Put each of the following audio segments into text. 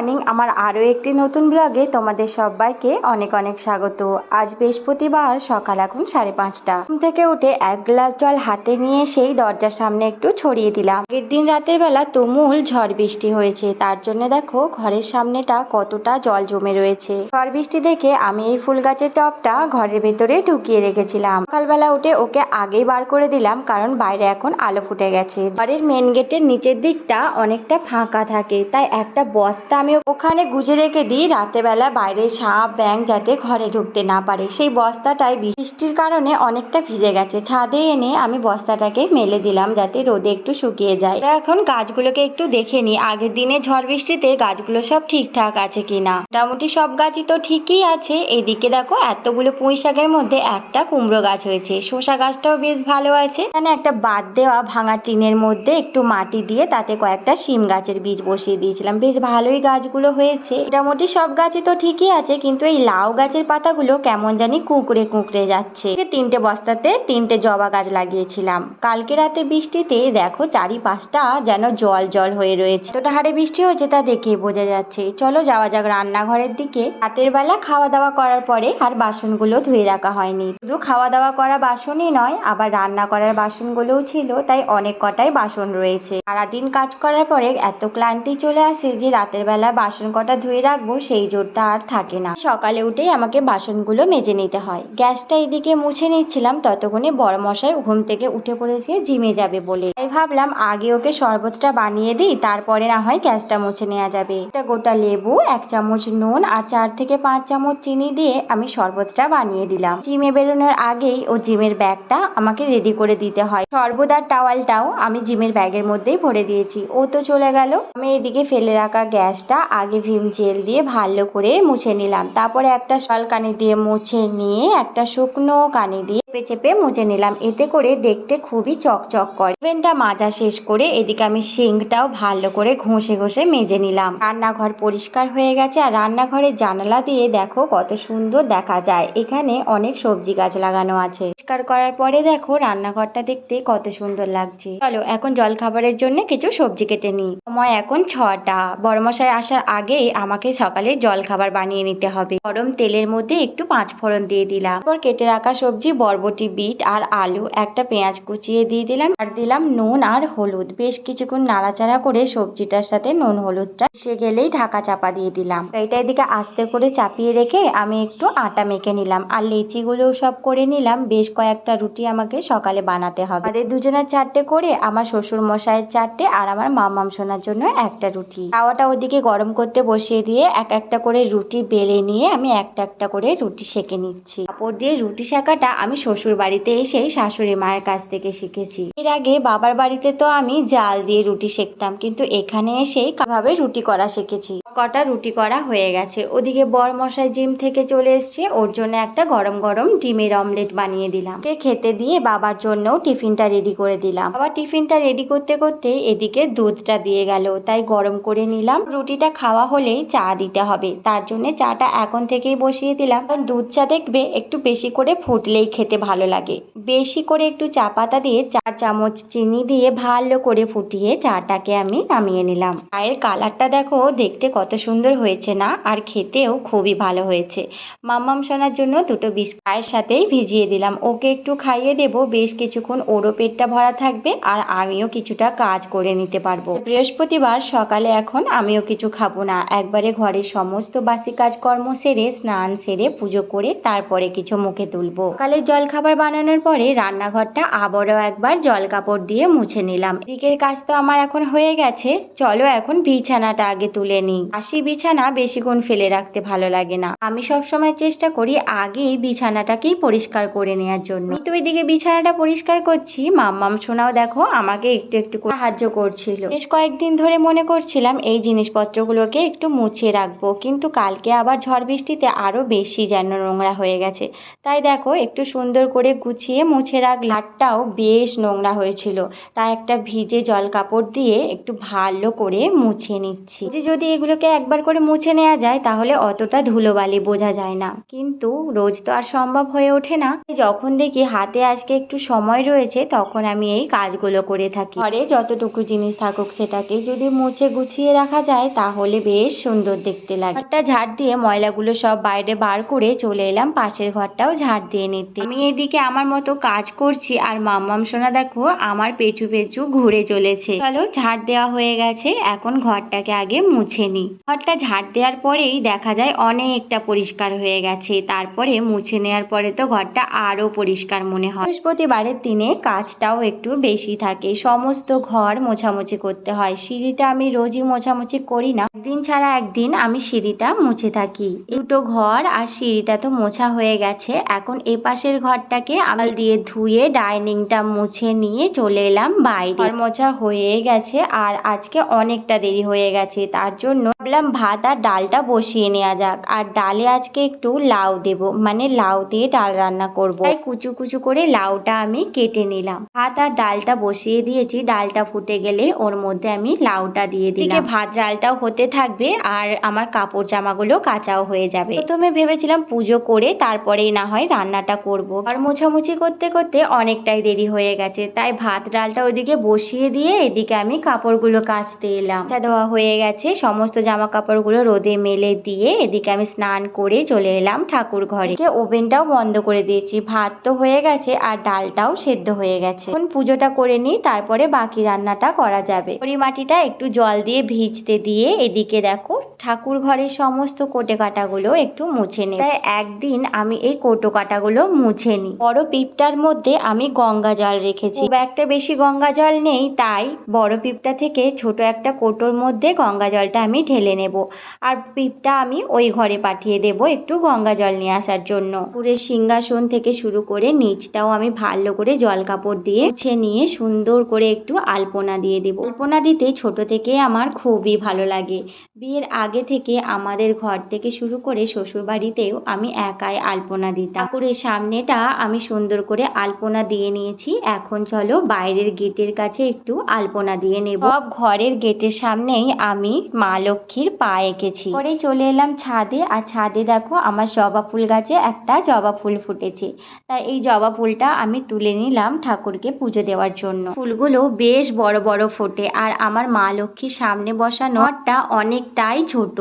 Morning আমার আরও একটি নতুন ব্লগে তোমাদের সবাইকে অনেক অনেক স্বাগত। আজ বৃহস্পতিবার, সকাল এখন সাড়ে পাঁচটা। ঘুম থেকে উঠে এক গ্লাস জল হাতে নিয়ে সেই দরজার সামনে একটু ছড়িয়ে দিলাম। আগের দিন রাতের বেলা তুমুল ঝড় বৃষ্টি হয়েছে। তার জন্য দেখো, ঘরের সামনেটা কতটা জল জমে রয়েছে। ঝড় বৃষ্টি দেখে আমি এই ফুল গাছের টবটা ঘরের ভেতরে ঢুকিয়ে রেখেছিলাম। সকালবেলা উঠে ওকে আগেই বার করে দিলাম, কারণ বাইরে এখন আলো ফুটে গেছে। ঘরের মেন গেটের নিচের দিকটা অনেকটা ফাঁকা থাকে, তাই একটা বস্তা আমি ওখানে গুজে রেখে দিই, রাতেবেলা বাইরে সাপ ব্যাং যাতে ঘরে ঢুকতে না পারে। সেই বস্তাটায় বৃষ্টির কারণে অনেকটা ভিজে গেছে। ছাদে এনে আমি বস্তাটাকে মেলে দিলাম যাতে রোদে একটু শুকিয়ে যায়। এখন গাছগুলোকে একটু দেখে নিই। আগের দিনে ঝড় বৃষ্টিতে গাছগুলো সব ঠিকঠাক আছে কিনা? মোটামুটি সব গাছই তো ঠিকই আছে। এইদিকে দেখো এতগুলো পুঁই শাকের মধ্যে একটা কুমড়ো গাছ হয়েছে। শসা গাছটাও বেশ ভালো আছে। এখানে একটা বাদ দেওয়া ভাঙা টিনের মধ্যে একটু মাটি দিয়ে তাতে কয়েকটা শিম গাছের বীজ বসিয়ে দিয়েছিলাম। বেশ ভালোই গাছগুলো হয়েছে। মোটামুটি সব গাছই তো ঠিকই আছে, কিন্তু এই লাউ গাছের পাতাগুলো কেমন জানি কুঁকড়ে কুঁকড়ে যাচ্ছে। তিনটে বস্তাতে তিনটে জবা গাছ লাগিয়েছিলাম। কালকে রাতে বৃষ্টিতে দেখো চারিপাশটা যেন জল জল হয়ে রয়েছে। এতটা হারে বৃষ্টি হয়েছে তা দেখেই বোঝা যাচ্ছে। চলো যাওয়া যাক রান্নাঘরের দিকে। রাতের বেলা খাওয়া দাওয়া করার পরে আর বাসনগুলো ধুয়ে রাখা হয়নি। শুধু খাওয়া দাওয়া করা বাসনই নয়, আবার রান্না করার বাসনগুলোও ছিল, তাই অনেক কটাই বাসন রয়েছে। সারাদিন কাজ করার পরে এত ক্লান্তি চলে আসে যে রাতের বেলা বাসন কটা ধুয়ে রাখব, সেই জোরটা আর থাকে না। সকালে উঠেই আমাকে বাসনগুলো মেজে নিতে হয়। গ্যাসটা এদিকে মুছে নিচ্ছিলাম, ততক্ষণে বড় মশাই ঘুম থেকে উঠে পড়েছে, জিমে যাবে বলে। তাই ভাবলাম আগে ওকে শরবতটা বানিয়ে দিই, তারপরে না হয় গ্যাসটা মুছে নেওয়া যাবে। একটা গোটা লেবু, এক চামচ নুন আর চার থেকে পাঁচ চামচ চিনি দিয়ে আমি শরবতটা বানিয়ে দিলাম। জিমে বেরোনোর আগেই ও জিমের ব্যাগটা আমাকে রেডি করে দিতে হয়। শরবত আর টাওয়ালটাও আমি জিমের ব্যাগের মধ্যেই ভরে দিয়েছি। ও তো চলে গেল। আমি এদিকে ফেলে রাখা গ্যাসটা আগে ভিম জেল দিয়ে ভালো করে মুছে নিলাম। তারপরে একটা শাল কানি দিয়ে মুছে নিয়ে, একটা শুকনো কানি দিয়ে চেপে চেপে মুছে নিলাম। এতে করে দেখতে খুবই চকচক করে। ওভেনটা মাজা শেষ করে এদিকে আমি সিঙ্কটাও ভালো করে ঘষে ঘষে মেজে নিলাম। রান্নাঘর পরিষ্কার হয়ে গেছে আর রান্নাঘরের জানালা দিয়ে দেখো কত সুন্দর দেখা যায়। এখানে অনেক সবজি গাছ লাগানো আছে। পরিষ্কার করার পরে দেখো রান্নাঘরটা দেখতে কত সুন্দর লাগছে। চলো, এখন জল খাবারের জন্য কিছু সবজি কেটে নিই। সময় এখন ছটা। বড়মশাই আসার আগেই আমাকে সকালে জল খাবার বানিয়ে নিতে হবে। গরম তেলের মধ্যে একটু পাঁচ ফোড়ন দিয়ে দিলাম। তারপর কেটে রাখা সবজি, বরবটি, বিট আর আলু, একটা পেঁয়াজ কুচিয়ে দিয়ে দিলাম। আর দিলাম নুন আর হলুদ। বেশ কিছুক্ষণ নাড়াচাড়া করে সবজিটার সাথে নুন, হলুদটা সে গেলেই ঢাকা চাপা দিয়ে দিলাম। এটা এদিকে আস্তে করে চাপিয়ে রেখে আমি একটু আটা মেখে নিলাম। আর লেচিগুলোও সব করে নিলাম। বেশ কয়েকটা রুটি আমাকে সকালে বানাতে হবে। আমাদের দুজনের চারটে করে, আমার শ্বশুর মশাইয়ের চারটে আর আমার মামাম সোনার জন্য একটা রুটি। তাওয়াটা ওদিকে গরম করতে বসিয়ে দিয়ে এক একটা করে রুটি বেলে নিয়ে আমি একটা একটা করে রুটি সেঁকে নিচ্ছি। কাপড় দিয়ে রুটি শেখাটা আমি শ্বশুর বাড়িতে এসেই শাশুড়ি মায়ের কাছ থেকে শিখেছি। এর আগে বাবার বাড়িতে তো আমি জাল দিয়ে রুটি সেঁকতাম, কিন্তু এখানে এসেই কীভাবে রুটি করা শিখেছি। কটা রুটি করা হয়ে গেছে। ওদিকে বর মশাই জিম থেকে চলে এসছে। ওর জন্য একটা গরম গরম ডিমের অমলেট বানিয়ে দিলাম। সে খেতে দিয়ে বাবার জন্যও টিফিনটা রেডি করে দিলাম। বাবার টিফিনটা রেডি করতে করতে এদিকে দুধটা দিয়ে গেল। তাই গরম করে নিলাম। রুটিটা খাওয়া হলেই চা দিতে হবে। তার জন্য চাটা এখন থেকেই বসিয়ে দিলাম। কারণ দুধ চা দেখবে একটু বেশি করে ফুটলেই খেতে ভালো লাগে। বেশি করে একটু চা পাতা দিয়ে চার চামচ চিনি দিয়ে ভালো করে ফুটিয়ে চাটাকে আমি নামিয়ে নিলাম। চায়ের কালারটা দেখো, দেখতে কত সুন্দর হয়েছে না, আর খেতেও খুবই ভালো হয়েছে। মাম্মাম সোনার জন্য দুটো বিস্কুট চায়ের সাথেই ভিজিয়ে দিলাম। ওকে একটু খাইয়ে দেব, বেশ কিছুক্ষণ ওরও পেটটা ভরা থাকবে, আর আমিও কিছুটা কাজ করে নিতে পারব। বৃহস্পতিবার সকালে এখন আমিও কিছু খাব না। একবারে ঘরের সমস্ত বাসি কাজকর্ম সেরে, স্নান সেরে, পুজো করে তারপরে কিছু মুখে তুলবো। সকালে জল খাবার বানানোর পরে রান্নাঘরটা আবারও একবার জল কাপড় দিয়ে মুছে নিলাম। দিকের কাজ তো আমার এখন হয়ে গেছে। চলো এখন বিছানাটা আগে তুলে নিই। বাসি বিছানা বেশিক্ষণ ফেলে রাখতে ভালো লাগে না। আমি সবসময় চেষ্টা করি আগেই বিছানাটাকেই পরিষ্কার করে নেওয়ার জন্য। তো ওইদিকে বিছানাটা পরিষ্কার করছি। মাম্মাম শোনাও দেখো আমাকে একটু একটু সাহায্য করছিল। বেশ কয়েকদিন ধরে মনে করছিলাম এই জিনিসপত্রগুলোকে একটু মুছিয়ে রাখব, কিন্তু কালকে আবার ঝড় বৃষ্টিতে আরও বেশি যেন নোংরা হয়ে গেছে। তাই দেখো একটু সুন্দর করে গুছিয়ে মুছে রাখলাম। হাতটাও বেশ নোংরা হয়েছিল। তাই একটা ভিজে জল কাপড় দিয়ে একটু ভালো করে মুছে নিচ্ছি। যে যদি এগুলো ঘরগুলোকে একবার করে মুছে নেওয়া যায়, তাহলে অতটা ধুলোবালি বোঝা যায় না। কিন্তু রোজ তো আর সম্ভব হয়ে ওঠে না। যখন দেখি হাতে আজকে একটু সময় রয়েছে, তখন আমি এই কাজগুলো করে থাকি। ঘরে যতটুকু জিনিস থাকুক সেটাকে যদি মুছে গুছিয়ে রাখা যায়, তাহলে বেশ সুন্দর দেখতে লাগে। ঘরটা ঝাড় দিয়ে ময়লাগুলো সব বাইরে বার করে চলে এলাম। পাশের ঘরটাও ঝাড় দিয়ে নিতে। আমি এদিকে আমার মতো কাজ করছি, আর মাম্মাম সোনা দেখো আমার পেছু পেছু ঘুরে চলেছে। চলো ঝাড় দেওয়া হয়ে গেছে, এখন ঘরটাকে আগে মুছে নিই। ঘরটা ঝাড় দেওয়ার পরেই দেখা যায় অনেকটা পরিষ্কার হয়ে গেছে। তারপরে মুছে নেওয়ার পরে তো ঘরটা আরও পরিষ্কার মনে হয়। বৃহস্পতিবারের দিনে কাজটাও একটু বেশি থাকে। সমস্ত ঘর মোছামুছি করতে হয়। সিঁড়িটা আমি রোজই মোছামুছি করি না। একদিন ছাড়া একদিন আমি সিঁড়িটা মুছে থাকি। দুটো ঘর আর সিঁড়িটা তো মোছা হয়ে গেছে। এখন এ পাশের ঘরটাকে আল দিয়ে ধুয়ে ডাইনিংটা মুছে নিয়ে চলে এলাম বাইরে। মোছা হয়ে গেছে আর আজকে অনেকটা দেরি হয়ে গেছে। তার জন্য ভাবলাম ভাত আর ডালটা বসিয়ে নেওয়া যাক। আর ডালে আজকে একটু লাউ দেব। মানে লাউ দিয়ে ডাল রান্না করব। তাই কুচু কুচু করে লাউটা আমি কেটে নিলাম। ভাত আর ডালটা বসিয়ে দিয়েছি। ডালটা ফুটে গেলে ওর মধ্যে আমি লাউটা দিয়ে দিলাম। ভাত ডালটাও হতে থাকবে আর আমার কাপড় জামাগুলো কাঁচাও হয়ে যাবে। প্রথমে ভেবেছিলাম পুজো করে তারপরেই না হয় রান্নাটা করব। আর মোছামুছি করতে করতে অনেকটাই দেরি হয়ে গেছে। তাই ভাত ডালটা ওইদিকে বসিয়ে দিয়ে এদিকে আমি কাপড়গুলো কাচতে এলাম। দেওয়া হয়ে গেছে। সমস্ত জামা কাপড়গুলো রোদে মেলে দিয়ে এদিকে আমি স্নান করে চলে এলাম ঠাকুর ঘরে। ওভেনটাও বন্ধ করে দিয়েছি। ভাত তো হয়ে গেছে আর ডালটাও সেদ্ধ হয়ে গেছে। এখন পুজোটা করে নিই, তারপরে বাকি রান্নাটা করা যাবে। পরিমাটিটা একটু জল দিয়ে ভিজতে দিয়ে এদিকে দেখো, ঠাকুর ঘরের সমস্ত কোটে কাটাগুলো একটু মুছে নিই। তাই একদিন আমি এই কোটো কাটাগুলো মুছে নিই। বড় পিপটার মধ্যে আমি গঙ্গা জল রেখেছি। খুব একটা বেশি গঙ্গা জল নেই, তাই বড় পিপটা থেকে ছোট একটা কোটোর মধ্যে গঙ্গা জলটা আমি ঢেলে নেব। আর পিপটা আমি ওই ঘরে পাঠিয়ে দেব একটু গঙ্গা জল নিয়ে আসার জন্য। পুরে সিংহাসন থেকে শুরু করে নিচটাও আমি ভালো করে জল কাপড় দিয়ে মুছে নিয়ে সুন্দর করে একটু আলপনা দিয়ে দেব। আলপনা দিতে ছোট থেকে আমার খুবই ভালো লাগে। বিয়ের আগে থেকে আমাদের ঘর থেকে শুরু করে শ্বশুর বাড়িতেও আমি একাই আলপনা দিতাম। ঠাকুরের সামনেটা আমি সুন্দর করে আলপনা দিয়ে নিয়েছি। এখন চলো বাইরের গেটের কাছে একটু আলপনা দিয়ে নেব। সব ঘরের গেটের সামনেই আমি মা লক্ষ্মীর পা এঁকেছি। পরে চলে এলাম ছাদে, আর ছাদে দেখো আমার জবা ফুল গাছে একটা জবা ফুল ফুটেছে। তাই এই জবা ফুলটা আমি তুলে নিলাম ঠাকুরকে পুজো দেওয়ার জন্য। ফুলগুলো বেশ বড় বড় ফোটে, আর আমার মা লক্ষ্মীর সামনে বসানো ঘরটা অনেকটাই ছোট।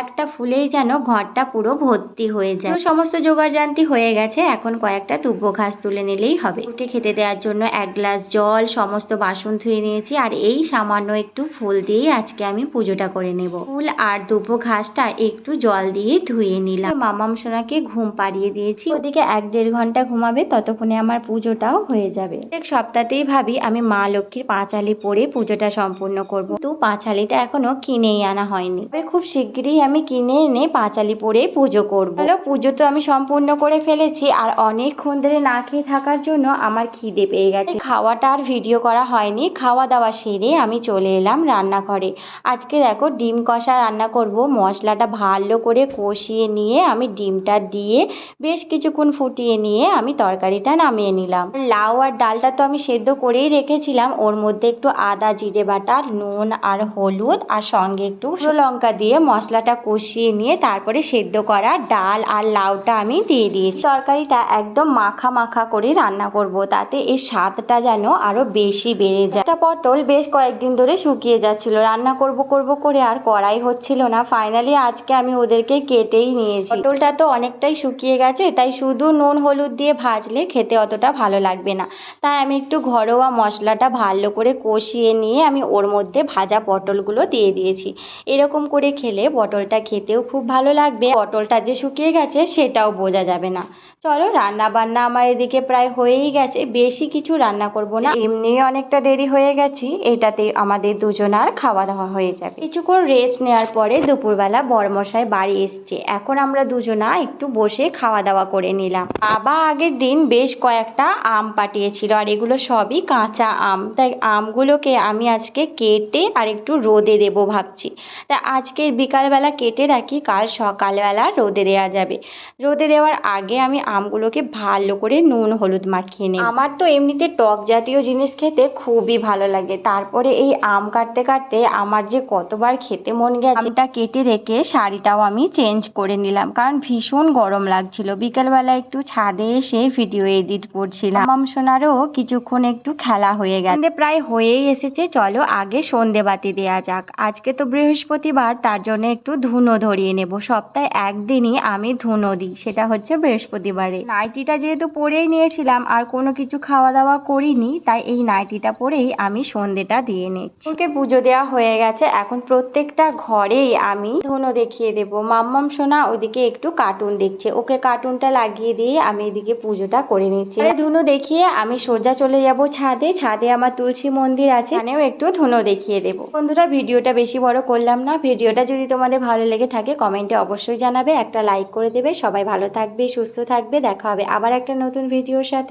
একটা ফুলেই যেন ঘরটা পুরো ভর্তি হয়ে যায়। সমস্ত জোগাড়যান্তি হয়ে গেছে, এখন কয়েকটা দুব্বো ঘাস তুলে নিলেই হবে। ওকে খেতে দেওয়ার জন্য এক গ্লাস জল, সমস্ত বাসন ধুয়ে নিয়েছি, আর এই সামান্য একটু ফুল দিয়েই আজকে আমি পুজোটা করে নেব। ফুল আর দুব্বো ঘাসটা একটু জল দিয়ে ধুয়ে নিলাম। মামাম সোনাকে ঘুম পাড়িয়ে দিয়েছি। ওদিকে এক দেড় ঘণ্টা ঘুমাবে, ততক্ষণে আমার পুজোটাও হয়ে যাবে। প্রত্যেক সপ্তাহতেই ভাবি আমি মা লক্ষ্মীর পাঁচালি পরে পুজোটা সম্পূর্ণ করব। তো পাঁচালিটা এখনও কিনেই আনা হয়নি। তবে খুব শিগগিরই আমি কিনে এনে পাঁচালি পরে পুজো করব। হ্যালো, পুজো তো আমি সম্পূর্ণ করে ফেলেছি আর অনেকক্ষণ ধরে না খেয়ে থাকার জন্য আমার খিদে পেয়ে গেছে। খাওয়াটা আর ভিডিও করা হয়নি। খাওয়া দাওয়া সেরে আমি চলে এলাম রান্নাঘরে। আজকে দেখো ডিম কষা রান্না করব। মশলাটা ভালো করে কষিয়ে নিয়ে আমি ডিমটা দিয়ে বেশ কিছুক্ষণ ফুটিয়ে নিয়ে আমি তরকারিটা নামিয়ে নিলাম। লাউ আর ডালটা তো আমি সেদ্ধ করেই রেখেছিলাম। ওর মধ্যে একটু আদা, জিরে বাটা, নুন আর হলুদ আর সঙ্গে একটু লঙ্কা দিয়ে মশলাটা কষিয়ে নিয়ে তারপরে সেদ্ধ করা ডাল আর লাউটা আমি দিয়ে দিয়েছি। তরকারিটা একদম মাখা মাখা করে রান্না করব। তাতে এর স্বাদটা যেন আরও বেশি বেড়ে যায়। একটা পটল বেশ কয়েকদিন ধরে শুকিয়ে যাচ্ছিল। রান্না করব করব করে আর করাই হচ্ছিল না। ফাইনালি আজকে আমি ওদেরকে কেটেই নিয়েছি। পটলটা তো অনেকটাই শুকিয়ে গেছে, তাই শুধু নুন, হলুদ দিয়ে ভাজলে খেতে অতটা ভালো লাগবে না। তাই আমি একটু ঘরোয়া মশলাটা ভালো করে কষিয়ে নিয়ে আমি ওর মধ্যে ভাজা পটলগুলো দিয়ে দিয়েছি। এরকম করে খেলে পটলটা খেতেও খুব ভালো লাগবে। পটলটা যে শুকিয়ে গেছে, সেটাও বোঝা যাবে না। চলো রান্না বান্না আমার এদিকে প্রায় হয়েই গেছে। বেশি কিছু রান্না করব না। এমনি অনেকটা দেরি হয়ে গেছি। এটাতে আমাদের দুজনার খাওয়া দাওয়া হয়ে যাবে। কিছুক্ষণ রেস্ট নেওয়ার পরে দুপুরবেলা বরমশাই বাড়ি এসছে। এখন আমরা দুজনা একটু বসে খাওয়া দাওয়া করে নিলাম। বাবা আগের দিন বেশ কয়েকটা আম পাঠিয়েছিল, আর এগুলো সবই কাঁচা আম। তাই আমগুলোকে আমি আজকে কেটে আর একটু রোদে দেবো ভাবছি। তা আজকে বিকালবেলা কেটে রাখি, কাল সকালবেলা রোদে দেওয়া যাবে। রোদে দেওয়ার আগে আমি আমগুলোকে ভালো করে নুন, হলুদ মাখিয়ে নিই আমার তো এমনিতে টক জাতীয় জিনিস খেতে খুবই ভালো লাগে। তারপরে এই আম কাটতে কাটতে আমার যে কতবার খেতে এমন গেছে? আমটা কেটে রেখে শাড়িটাও আমি চেঞ্জ করে নিলাম। কারণ ভীষণ গরম লাগছিল। বিকেলবেলা একটু ছাদে এসে ভিডিও এডিট করছিলাম। মাম সোনারও কিছুক্ষণ একটু খেলা হয়ে গেছে। প্রায় হয়েই এসেছে। চলো আগে সন্ধে বাতি দেওয়া যাক। আজকে তো বৃহস্পতিবার তার জন্য একটু ধুনো ধরিয়ে নেব। সপ্তাহে একদিনই আমি ধুনো দিই। সেটা হচ্ছে বৃহস্পতিবারে। নাইটিটা যেহেতু পরেই নিয়েছিলাম আর কোনো কিছু খাওয়া দাওয়া করিনি তাই এই নাইটিটা পরেই আমি সন্ধেটা দিয়ে নিচ্ছি। ওকে পুজো দেওয়া হয়ে গেছে। এখন প্রত্যেকটা ঘরেই আমি ধুনো দেখিয়ে দেব। মাম্মাম সোনা ওদিকে একটু কার্টুন দেখছে। ওকে কার্টুনটা লাগিয়ে দিয়ে আমি এদিকে পুজোটা করে নিচ্ছি। ধুনো দেখিয়ে আমি সোজা চলে যাব ছাদে। ছাদে আমার তুলসী মন্দির আছে। এখানেও একটু ধুনো দেখিয়ে দেব। বন্ধুরা, ভিডিওটা বেশি বড় করলাম না। ভিডিওটা যদি তোমাদের ভালো লেগে থাকে, কমেন্টে অবশ্যই জানাবে। একটা লাইক করে দেবে। সবাই ভালো থাকবে, সুস্থ থাকবে। দেখা হবে আবার একটা নতুন ভিডিওর সাথে।